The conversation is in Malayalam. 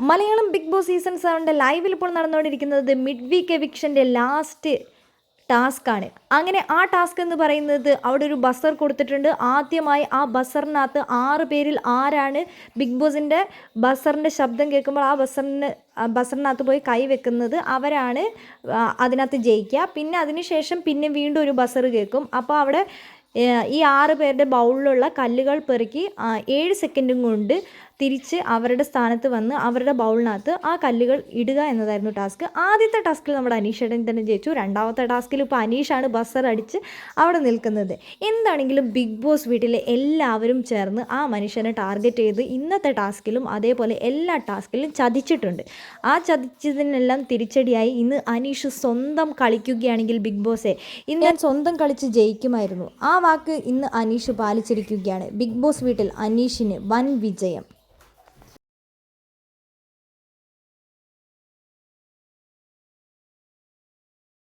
മലയാളം ബിഗ് ബോസ് സീസൺ സെവന്റെ ലൈവിൽ ഇപ്പോൾ നടന്നുകൊണ്ടിരിക്കുന്നത് മിഡ് വീക്ക് എവിക്ഷന്റെ ലാസ്റ്റ് ടാസ്ക് ആണ് അങ്ങനെ ആ ടാസ്ക് എന്ന് പറയുന്നത് അവിടെ ഒരു ബസർ കൊടുത്തിട്ടുണ്ട്. ആദ്യമായി ആ ബസറിനകത്ത് ആറ് പേരിൽ ആരാണ് ബിഗ് ബോസിന്റെ ബസറിന്റെ ശബ്ദം കേൾക്കുമ്പോൾ ആ ബസറിന് ബസറിനകത്ത് പോയി കൈ വെക്കുന്നത് അവരാണ്. അതിനകത്ത് ജയിക്കുക. പിന്നെ അതിനുശേഷം പിന്നെ വീണ്ടും ഒരു ബസർ കേൾക്കും. അപ്പോൾ അവിടെ ഈ ആറ് പേരുടെ ബൗളിലുള്ള കല്ലുകൾ പെറുക്കി ഏഴ് സെക്കൻഡും കൊണ്ട് തിരിച്ച് അവരുടെ സ്ഥാനത്ത് വന്ന് അവരുടെ ബൗളിനകത്ത് ആ കല്ലുകൾ ഇടുക എന്നതായിരുന്നു ടാസ്ക്. ആദ്യത്തെ ടാസ്കിൽ നമ്മുടെ അനീഷേട്ടൻ തന്നെ ജയിച്ചു. രണ്ടാമത്തെ ടാസ്കിൽ ഇപ്പോൾ അനീഷാണ് ബസ്സർ അടിച്ച് അവിടെ നിൽക്കുന്നത്. എന്താണെങ്കിലും ബിഗ് ബോസ് വീട്ടിലെ എല്ലാവരും ചേർന്ന് ആ മനുഷ്യനെ ടാർഗറ്റ് ചെയ്ത് ഇന്നത്തെ ടാസ്കിലും അതേപോലെ എല്ലാ ടാസ്കിലും ചതിച്ചിട്ടുണ്ട്. ആ ചതിച്ചതിനെല്ലാം തിരിച്ചടിയായി ഇന്ന് അനീഷ് സ്വന്തം കളിക്കുകയാണെങ്കിൽ ബിഗ് ബോസെ. ഇന്ന് ഞാൻ സ്വന്തം കളിച്ച് ജയിക്കുമായിരുന്നു. ആ വാക്ക് ഇന്ന് അനീഷ് പാലിച്ചിരിക്കുകയാണ്. ബിഗ് ബോസ് വീട്ടിൽ അനീഷിന് വൻ വിജയം.